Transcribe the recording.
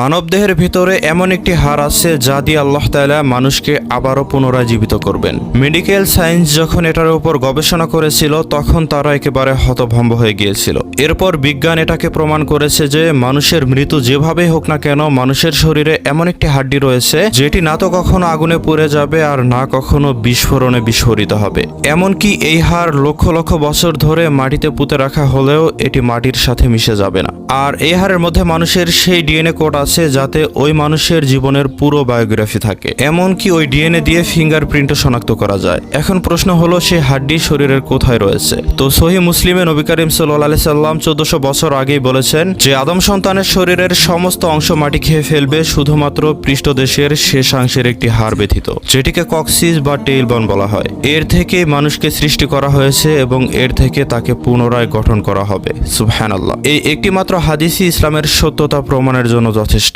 মানবদেহের ভিতরে এমন একটি হার আছে যা দিয়ে আল্লাহ তাআলা মানুষকে আবারও পুনরায় জীবিত করবেন। মেডিকেল সায়েন্স যখন এটার উপর গবেষণা করেছিল, তখন তারা একেবারে হতভম্ব হয়ে গিয়েছিল। এরপর বিজ্ঞান এটাকে প্রমাণ করেছে যে, মানুষের মৃত্যু যেভাবেই হোক না কেন, মানুষের শরীরে এমন একটি হাড্ডি রয়েছে, যেটি না তো কখনো আগুনে পুড়ে যাবে আর না কখনো বিস্ফোরণে বিস্ফোরিত হবে। এমনকি এই হার লক্ষ লক্ষ বছর ধরে মাটিতে পুঁতে রাখা হলেও এটি মাটির সাথে মিশে যাবে না। আর এই হারের মধ্যে মানুষের সেই ডিএনএ কোড আছে যাতে ওই মানুষের জীবনের পুরো বায়োগ্রাফি থাকে। এমনকি ওই ডিএনএ দিয়ে ফিঙ্গারপ্রিন্টও শনাক্ত করা যায়। এখন প্রশ্ন হলো সেই হাড্ডি শরীরের কোথায় রয়েছে? তো সহি মুসলিমে নবী করিম সাল্লাহ সাল্লাম চোদ্দশো বছর আগেই বলেছেন, যে আদম সন্তানের শরীরের সমস্ত অংশ মাটি খেয়ে ফেলবে, শুধুমাত্র পৃষ্ঠদেশের শেষাংশের একটি হাড় ব্যথিত, যেটিকে কক্সিস বা টেইলবন বলা হয়। এর থেকে মানুষকে সৃষ্টি করা হয়েছে এবং এর থেকে তাকে পুনরায় গঠন করা হবে। সুবহানাল্লাহ। এই একটি মাত্র হাদিসই ইসলামের সত্যতা প্রমাণের জন্য যথেষ্ট। Tisch